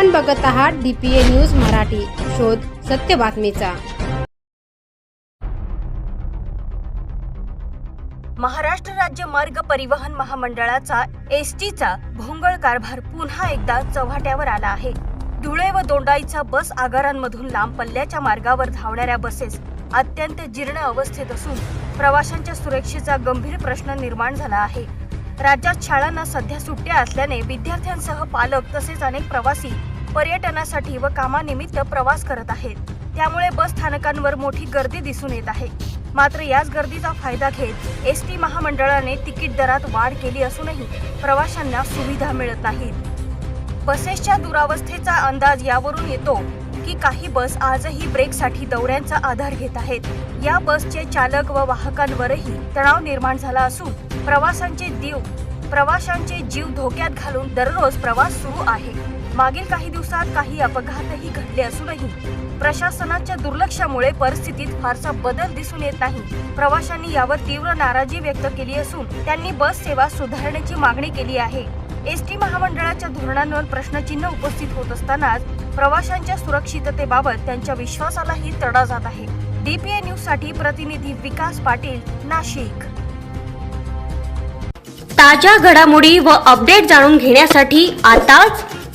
आपण बघत आहात डीपीए न्यूज मराठी. शोध सत्य बातमीचा. महाराष्ट्र राज्य मार्ग परिवहन महामंडळाचा एस टीचा भोंगळ कारभार पुन्हा एकदा चव्हाट्यावर आला आहे. धुळे व दोंडाईचा बस आगारांमधून लांब पल्ल्याच्या मार्गावर धावणाऱ्या बसेस अत्यंत जीर्ण अवस्थेत असून प्रवाशांच्या सुरक्षेचा गंभीर प्रश्न निर्माण झाला आहे. राज्यात शाळांना सध्या सुट्ट्या असल्याने विद्यार्थ्यांसह पालक तसेच अनेक प्रवासी पर्यटनासाठी व कामानिमित्त प्रवास करत आहेत. त्यामुळे बस स्थानकांवर मोठी गर्दी दिसून येत आहे. मात्र याच गर्दीचा फायदा घेत एस टी महामंडळाने तिकीट दरात वाढ केली असूनही प्रवाशांना सुविधा मिळत नाहीत. बसेसच्या दुरावस्थेचा अंदाज यावरून येतो की काही बस आजही ब्रेकसाठी दौऱ्यांचा आधार घेत आहेत. या बसचे चालक व वाहकांवरही तणाव निर्माण झाला असून प्रवासांचे जीव प्रवाशांचे जीव धोक्यात घालून दररोज प्रवास सुरू आहे. मागील काही दिवसात काही अपघातही घडले असूनही प्रशासनाच्या दुर्लक्षामुळे परिस्थितीत फारसा बदल दिसून येत नाही. प्रवाशांनी यावर तीव्र नाराजी व्यक्त केली असून त्यांनी बस सेवा सुधारण्याची मागणी केली आहे. एस टी महामंडळाच्या धोरणांवर प्रश्नचिन्ह उपस्थित होत असतानाच प्रवाशांच्या सुरक्षिततेबाबत त्यांच्या विश्वासालाही तडा जात आहे. डीपीए न्यूजसाठी प्रतिनिधी विकास पाटील नाशिक. ताज्या घडामोडी व अपडेट जाणून घेण्यासाठी आताच